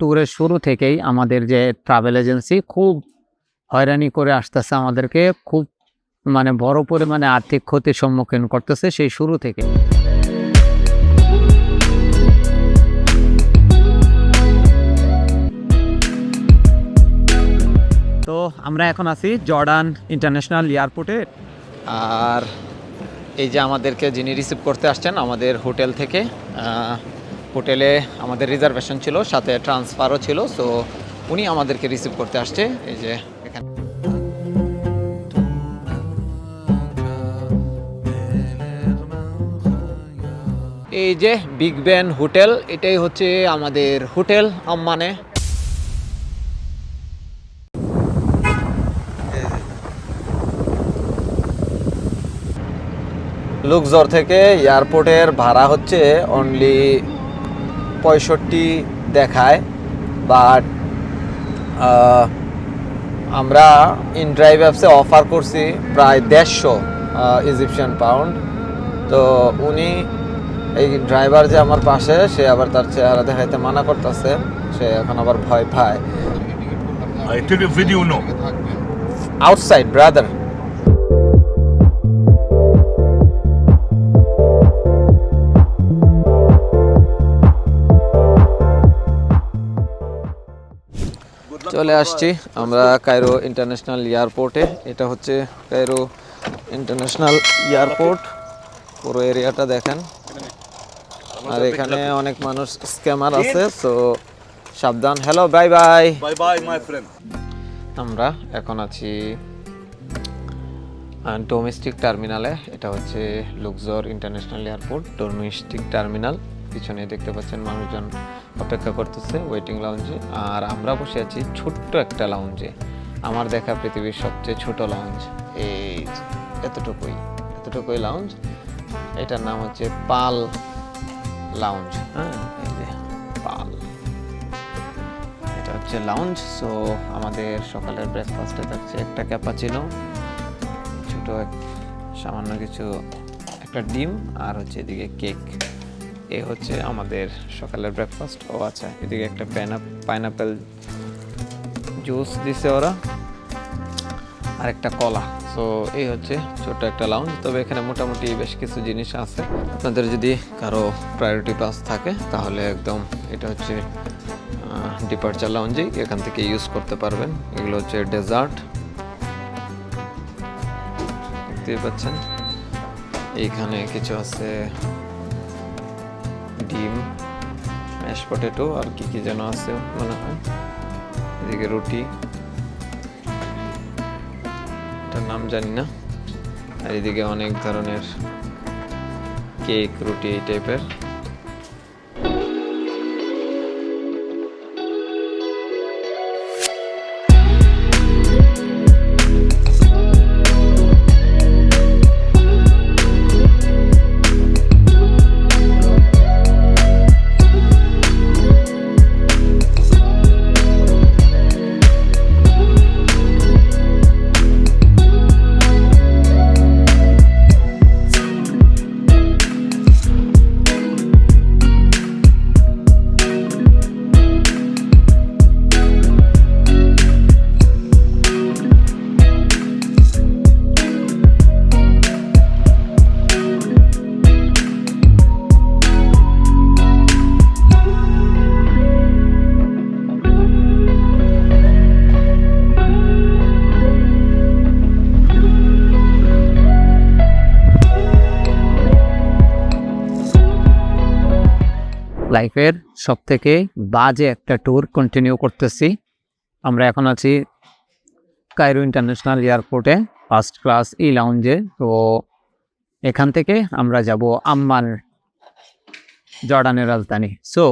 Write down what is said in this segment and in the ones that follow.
ট্যুরের শুরু থেকেই আমাদের যে ট্রাভেল এজেন্সি খুব হয়রানি করে আসতেছে আমাদেরকে খুব মানে বড় পরিমাণে আর্থিক ক্ষতির সম্মুখীন করতেছে সেই শুরু থেকে তো আমরা এখন আছি জর্ডান ইন্টারন্যাশনাল এয়ারপোর্টে। আর এই যে আমাদেরকে যিনি রিসিভ করতে আসছেন আমাদের হোটেল থেকে হোটেলে আমাদের রিজার্ভেশন ছিল, সাথে ট্রান্সফারও ছিল সো উনি আমাদেরকে রিসিভ করতে আসছে। এই যে এখানে। এই যে বিগ ব্যান হোটেল এটাই হচ্ছে আমাদের হোটেল আম্মানে। লুকজর থেকে এয়ারপোর্টের ভাড়া হচ্ছে অনলি পঁয়ষট্টি দেখায় বাট আমরা ইন ড্রাইভ অ্যাপসে অফার করছি প্রায় দেড়শো ইজিপশিয়ান পাউন্ড তো উনি এই ড্রাইভার যে আমার পাশে সে আবার তার চেহারা দেখাইতে মানা করতেছে সে এখন আবার ভয় পায়. আউটসাইড ব্রাদার চলে আসছি আমরা কায়রো ইন্টারন্যাশনাল এয়ারপোর্টে এটা হচ্ছে কায়রো ইন্টারন্যাশনাল এয়ারপোর্ট পুরো এরিয়াটা দেখেন। আর এখানে অনেক মানুষ স্ক্যামার আছে তো সাবধান। Hello bye bye bye, my friend. আমরা এখন আছি ডোমেস্টিক টার্মিনালে এটা হচ্ছে Luxor international airport domestic terminal পিছনে দেখতে পাচ্ছেন মানুষজন অপেক্ষা করতেছে ওয়েটিং লাউঞ্জে আর আমরা বসে আছি ছোট্ট একটা লাউঞ্জে আমার দেখা পৃথিবীর সবচেয়ে ছোট লাউঞ্জ এই এতটুকুই এতটুকুই লাউঞ্জ এটার নাম হচ্ছে পাল লাউঞ্জ হ্যাঁ এই যে, পাল। এটা হচ্ছে লাউঞ্জ সো আমাদের সকালের ব্রেকফাস্টে থাকছে একটা ক্যাপাচিনো ছোট এক, সামান্য কিছু একটা ডিম, আর হচ্ছে এদিকে কেক এ হচ্ছে আমাদের সকালের ব্রেকফাস্ট ও আচ্ছা এদিকে একটা পাইনাপেল জুস দিছে ওরা। আর একটা কলা। সো এই হচ্ছে ছোট একটা লাউঞ্জ তবে এখানে মোটামুটি বেশ কিছু জিনিস আছে। আপনাদের যদি কারও প্রায়োরিটি পাস থাকে, তাহলে একদম এটা হচ্ছে ডিপার্চার লাউঞ্জেই এখান থেকে ইউজ করতে পারবেন। এগুলো হচ্ছে ডেজার্ট দেখতেই পাচ্ছেন। এইখানে কিছু আছে ডিম ম্যাশ পটেটো আর কি কি যেন আছে মনে হয়। এদিকে রুটি। এটার নাম জানি না। আর এদিকে অনেক ধরনের কেক, রুটি এই টাইপের লাইফের সব থেকে বাজে একটা ট্যুর কন্টিনিউ করতেছি। আমরা এখন আছি কায়রো ইন্টারন্যাশনাল এয়ারপোর্টে ফার্স্ট ক্লাস ই লাউঞ্জে তো এখান থেকে আমরা যাব আম্মান জর্ডানের রাজধানী। সো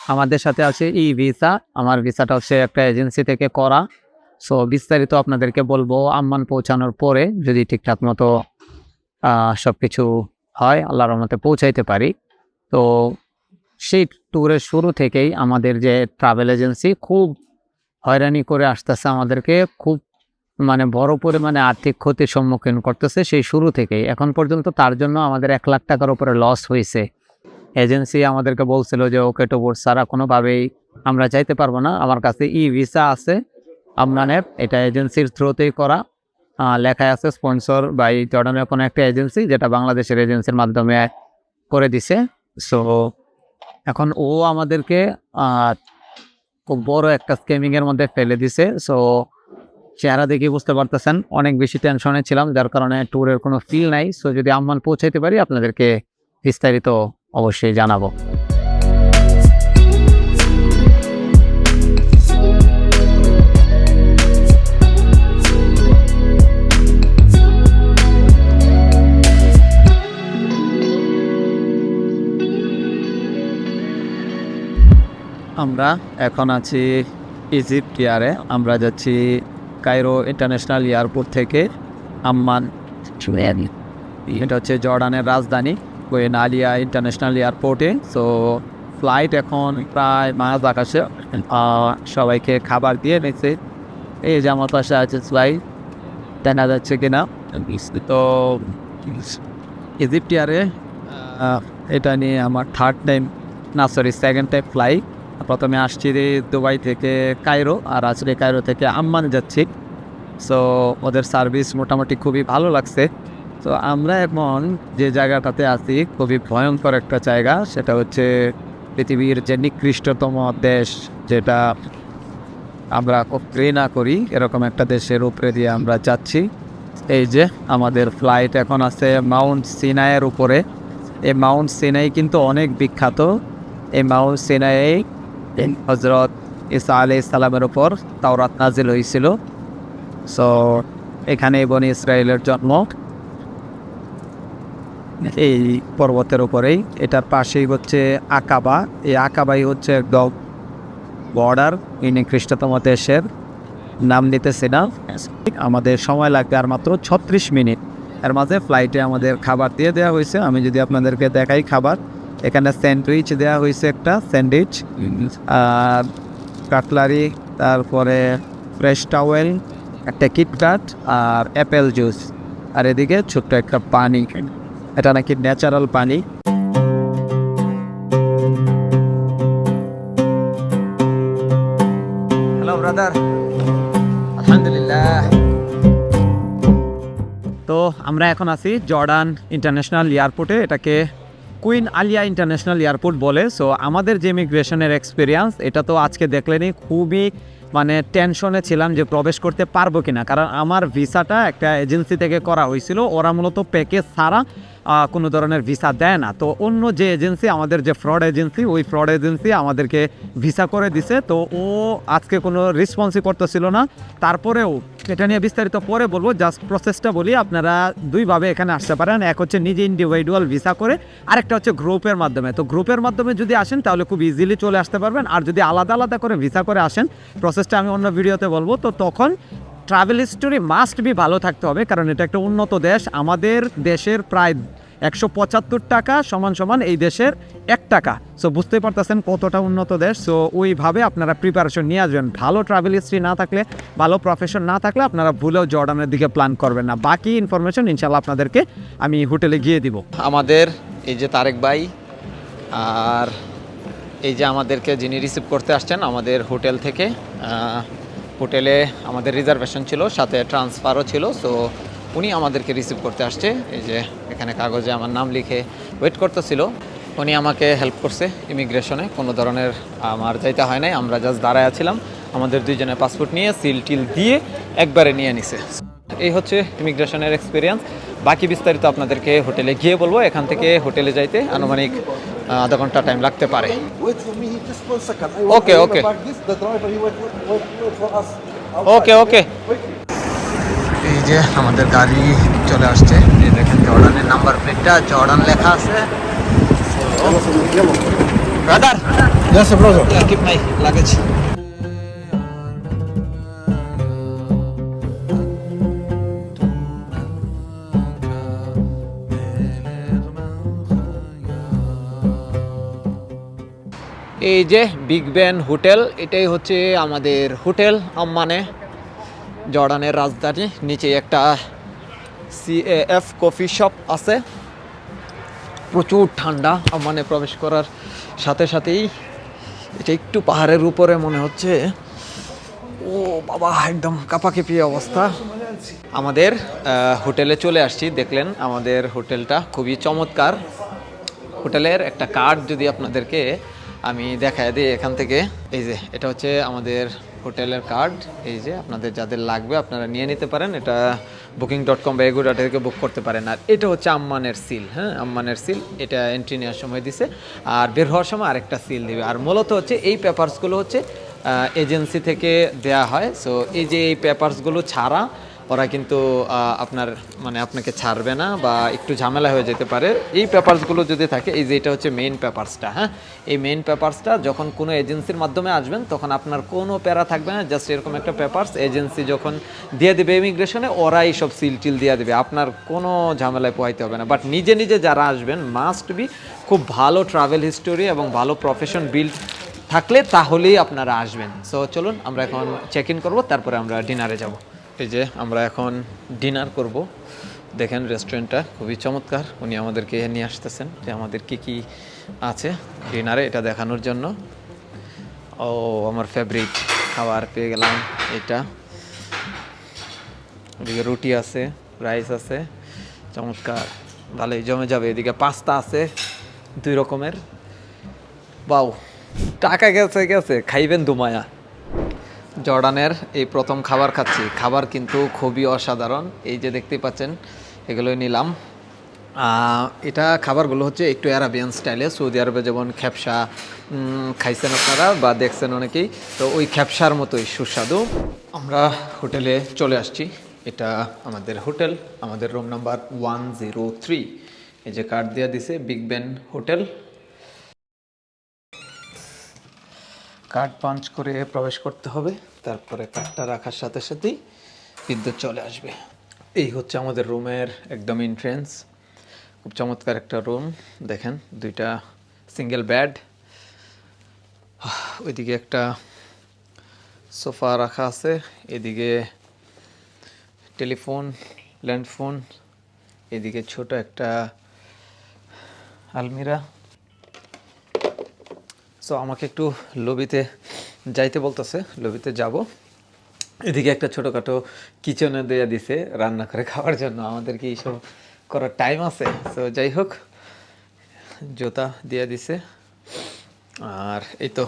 আমাদের সাথে আছে ই ভিসা আমার ভিসাটা হচ্ছে একটা এজেন্সি থেকে করা। সো বিস্তারিত আপনাদেরকে বলব আম্মান পৌঁছানোর পরে যদি ঠিকঠাক মতো সব কিছু হয়, আল্লাহর রহমতে পৌঁছাইতে পারি। তো সেই ট্যুরের শুরু থেকেই আমাদের যে ট্রাভেল এজেন্সি খুব হয়রানি করে আসতেছে আমাদেরকে, খুব মানে বড় পরিমাণে আর্থিক ক্ষতির সম্মুখীন করতেছে সেই শুরু থেকেই। এখন পর্যন্ত তার জন্য আমাদের এক লাখ টাকার উপরে লস হয়েছে। এজেন্সি আমাদেরকে বলছিল যে, ওকে টোবর ছাড়া কোনোভাবেই আমরা চাইতে পারব না। আমার কাছে ই ভিসা আছে। আমনানের এটা এজেন্সির থ্রুতেই করা। লেখায় আছে স্পন্সর বা এই কোনো একটা এজেন্সি যেটা বাংলাদেশের এজেন্সির মাধ্যমে করে দিছে। সো এখন ও আমাদেরকে খুব বড় একটা স্কেমিংয়ের মধ্যে ফেলে দিছে। সো চেহারা দেখে বুঝতে পারতেছেন, অনেক বেশি টেনশনে ছিলাম, যার কারণে ট্যুরের কোনো ফিল নাই। সো যদি আম্মান পৌঁছাইতে পারি, আপনাদেরকে বিস্তারিত অবশ্যই জানাব। আমরা এখন আছি ইজিপ্ট ইয়ারে আমরা যাচ্ছি কায়রো ইন্টারন্যাশনাল এয়ারপোর্ট থেকে আম্মান। এটা হচ্ছে জর্ডানের রাজধানী কোয়েন আলিয়া ইন্টারন্যাশনাল এয়ারপোর্টে সো ফ্লাইট এখন প্রায় মাঝ আকাশে। সবাইকে খাবার দিয়ে নিচ্ছে। এই যে আমার পাশে আছে ফ্লাইট দেখা যাচ্ছে কিনা? তো ইজিপ্ট ইয়ারে এটা নিয়ে আমার থার্ড টাইম না সরি সেকেন্ড টাইম ফ্লাইট প্রথমে আসছি দুবাই থেকে কায়রো, আর আজকে কায়রো থেকে আম্মান যাচ্ছি। সো ওদের সার্ভিস মোটামুটি খুবই ভালো লাগছে। তো আমরা এখন যে জায়গাটাতে আছি, খুবই ভয়ঙ্কর একটা জায়গা। সেটা হচ্ছে পৃথিবীর যে নিকৃষ্টতম দেশ, যেটা আমরা খুব ঘৃণা করি, এরকম একটা দেশের উপরে দিয়ে আমরা যাচ্ছি। এই যে আমাদের ফ্লাইট এখন আছে মাউন্ট সিনাইয়ের উপরে। এই মাউন্ট সিনাই কিন্তু অনেক বিখ্যাত। এই মাউন্ট সিনাই হজরত ইসা আলি ইসালামের উপর তাওরাত নাজিল হয়েছিল। সো এখানে বনি ইসরায়েলের জন্ম। এই পর্বতের উপরেই। এটার পাশেই হচ্ছে আকাবা। এই আকাবাই হচ্ছে একদম বর্ডার ইনি খ্রিস্টতম দেশের নাম নিতেছে না। আমাদের সময় লাগবে আর মাত্র ছত্রিশ মিনিট। এর মাঝে ফ্লাইটে আমাদের খাবার দিয়ে দেওয়া হয়েছে। আমি যদি আপনাদেরকে দেখাই খাবার। এখানে স্যান্ডউইচ দেওয়া হয়েছে একটা স্যান্ডউইচ। আর কাটলারি তারপরে ফ্রেশ টাওয়েল একটা কিটকাট আর অ্যাপেল জুস। আর এদিকে ছোট্ট একটা পানি। এটা নাকি ন্যাচারাল পানি। হ্যালো ব্রাদার আলহামদুলিল্লাহ তো আমরা এখন আছি জর্ডান ইন্টারন্যাশনাল এয়ারপোর্টে। এটাকে কুইন আলিয়া ইন্টারন্যাশনাল এয়ারপোর্ট বলে। সো আমাদের যে ইমিগ্রেশনের এক্সপিরিয়েন্স এটা তো আজকে দেখলেনই খুবই মানে টেনশনে ছিলাম যে প্রবেশ করতে পারব কিনা। কারণ আমার ভিসাটা একটা এজেন্সি থেকে করা হয়েছিল, ওরা মূলত প্যাকেজ ছাড়া কোনো ধরনের ভিসা দেয় না। তো অন্য যে এজেন্সি আমাদের যে ফ্রড এজেন্সি ওই ফ্রড এজেন্সি আমাদেরকে ভিসা করে দিছে। তো ও আজকে কোনো রেসপন্সই করতেছিল না। তারপরেও এটা নিয়ে বিস্তারিত পরে বলব জাস্ট প্রসেসটা বলি, আপনারা দুইভাবে এখানে আসতে পারেন। এক হচ্ছে নিজে ইন্ডিভিজুয়াল ভিসা করে, আরেকটা হচ্ছে গ্রুপের মাধ্যমে। তো গ্রুপের মাধ্যমে যদি আসেন, তাহলে খুব ইজিলি চলে আসতে পারবেন। আর যদি আলাদা আলাদা করে ভিসা করে আসেন প্রসেসটা আমি অন্য ভিডিওতে বলব। তো তখন ট্রাভেল হিস্টোরি মাস্ট বি ভালো থাকতে হবে, কারণ এটা একটা উন্নত দেশ। আমাদের দেশের প্রায় একশো পঁচাত্তর টাকা সমান সমান এই দেশের এক টাকা। সো বুঝতে পারতেছেন কতটা উন্নত দেশ। সো ওইভাবে আপনারা প্রিপারেশন নিয়ে আসবেন। ভালো ট্রাভেল হিস্ট্রি না থাকলে, ভালো প্রফেশন না থাকলে আপনারা ভুলেও জর্ডানের দিকে প্ল্যান করবেন না। বাকি ইনফরমেশন ইনশাল্লাহ আপনাদেরকে আমি হোটেলে গিয়ে দিব। আমাদের এই যে তারেক ভাই আর এই যে আমাদেরকে যিনি রিসিভ করতে আসছেন আমাদের হোটেল থেকে হোটেলে আমাদের রিজার্ভেশন ছিল, সাথে ট্রান্সফারও ছিল সো উনি আমাদেরকে রিসিভ করতে আসছে। এই যে এখানে কাগজে আমার নাম লিখে ওয়েট করতেছিল। উনি আমাকে হেল্প করছে ইমিগ্রেশনে কোনো ধরনের আমার যাইতে হয় নাই, আমরা জাস্ট দাঁড়ায় আছিলাম। আমাদের দুইজনের পাসপোর্ট নিয়ে সিল টিল দিয়ে একবারে নিয়ে নিছে। এই হচ্ছে ইমিগ্রেশনের এক্সপিরিয়েন্স বাকি বিস্তারিত আপনাদেরকে হোটেলে গিয়ে বলব। এখান থেকে হোটেলে যাইতে আনুমানিক আধা ঘণ্টা টাইম লাগতে পারে for us. ওকে ওকে এই যে আমাদের গাড়ি চলে আসছে এই দেখেন জর্ডানের নাম্বার প্লেটটা জর্ডান লেখা আছে brother Yes, brother. My luggage এই যে বিগ ব্যান হোটেল এটাই হচ্ছে আমাদের হোটেল, আম্মানে জর্ডানের রাজধানী। নিচে একটা সিএএফ কফি শপ আছে। প্রচুর ঠান্ডা, আম্মানে প্রবেশ করার সাথে সাথেই এটা একটু পাহাড়ের উপরে মনে হচ্ছে। ও বাবা, একদম কাপাকেপি অবস্থা। আমাদের হোটেলে চলে আসছি, দেখলেন আমাদের হোটেলটা খুবই চমৎকার। হোটেলের একটা কার্ড যদি আপনাদেরকে আমি দেখায় দিই এখান থেকে। এই যে, এটা হচ্ছে আমাদের হোটেলের কার্ড। এই যে, আপনাদের যাদের লাগবে আপনারা নিয়ে নিতে পারেন। এটা বুকিং ডট কম বা এগো ডট থেকে বুক করতে পারেন। আর এটা হচ্ছে আম্মানের সিল হ্যাঁ? আম্মানের সিল এটা এন্ট্রি নেওয়ার সময় দিছে। আর বের হওয়ার সময় আরেকটা সিল দিবে। আর মূলত হচ্ছে এই পেপারসগুলো হচ্ছে এজেন্সি থেকে দেয়া হয়। সো এই যে এই পেপারসগুলো ছাড়া ওরা কিন্তু আপনার মানে আপনাকে ছাড়বে না বা একটু ঝামেলা হয়ে যেতে পারে। এই পেপারসগুলো যদি থাকে, এই যে এটা হচ্ছে মেইন পেপারসটা হ্যাঁ? এই মেইন পেপারসটা যখন কোনো এজেন্সির মাধ্যমে আসবেন, তখন আপনার কোনো প্যারা থাকবে না জাস্ট এরকম একটা পেপারস। এজেন্সি যখন দিয়ে দেবে ইমিগ্রেশনে ওরা এইসব সিল টিল দিয়ে দেবে। আপনার কোনো ঝামেলায় পোহাইতে হবে না। বাট নিজে নিজে যারা আসবেন মাস্ট বি খুব ভালো ট্রাভেল হিস্টোরি এবং ভালো প্রফেশন বিল্ড থাকলে তাহলেই আপনারা আসবেন। সো চলুন, আমরা এখন চেক ইন করব, তারপরে আমরা ডিনারে যাব। এই যে আমরা এখন ডিনার করব। দেখেন রেস্টুরেন্টটা খুবই চমৎকার। উনি আমাদেরকে নিয়ে আসতেছেন যে আমাদের কি কি আছে ডিনারে এটা দেখানোর জন্য। ও, আমার ফেভারিট খাবার পেয়ে গেলাম এটা। এদিকে রুটি আছে রাইস আছে, চমৎকার। ভালোই জমে যাবে। এদিকে পাস্তা আছে, দুই রকমের। বাউ, টাকা গেছে গেছে। খাইবেন দুমায়া। জর্ডানের এই প্রথম খাবার খাচ্ছি। খাবার কিন্তু খুবই অসাধারণ। এই যে দেখতে পাচ্ছেন, এগুলোই নিলাম। এটা খাবারগুলো হচ্ছে একটু অ্যারাবিয়ান স্টাইলে। সৌদি আরবে যেমন খ্যাপসা খাইছেন আপনারা বা দেখছেন অনেকেই। তো ওই খ্যাপসার মতোই সুস্বাদু। আমরা হোটেলে চলে আসছি। এটা আমাদের হোটেল, আমাদের room number one zero three. এই যে কার্ড দেওয়া দিছে big Ben hotel. Card punch করে প্রবেশ করতে হবে। তারপরে কাঠটা রাখার সাথে সাথেই বিদ্যুৎ চলে আসবে। এই হচ্ছে আমাদের রুমের একদম এন্ট্রেন্স খুব চমৎকার একটা রুম দেখেন, দুইটা সিঙ্গেল বেড ওইদিকে একটা সোফা রাখা আছে, এদিকে টেলিফোন ল্যান্ডফোন এদিকে ছোট একটা আলমিরা। সো আমাকে একটু লবিতে যাইতে বলতেছে লবিতে যাব। এদিকে একটা ছোটোখাটো কিচেনে দেয়া দিছে রান্না করে খাওয়ার জন্য। আমাদের কি এইসব করার টাইম আছে? তো যাই হোক, জুতা দিয়ে দিছে। আর এই তো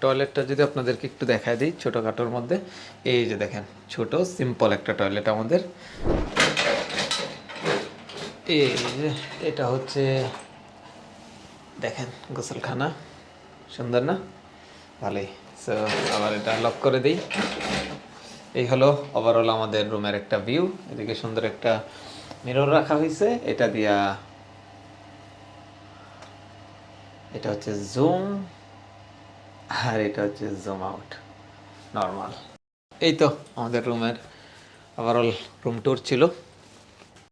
টয়লেটটা যদি আপনাদেরকে একটু দেখায় দিই ছোটোখাটোর মধ্যে। এই যে দেখেন, ছোট সিম্পল একটা টয়লেট আমাদের। এই যে, এটা হচ্ছে, দেখেন, গোসলখানা। সুন্দর না? ভালোই। সো আবার এটা লক করে দিই। এই হলো ওভারঅল আমাদের রুমের একটা ভিউ এদিকে সুন্দর একটা মিরর রাখা হয়েছে এটা দিয়া এটা হচ্ছে জুম আর এটা হচ্ছে জুম আউট নর্মাল এই তো আমাদের রুমের ওভারঅল রুম ট্যুর ছিল।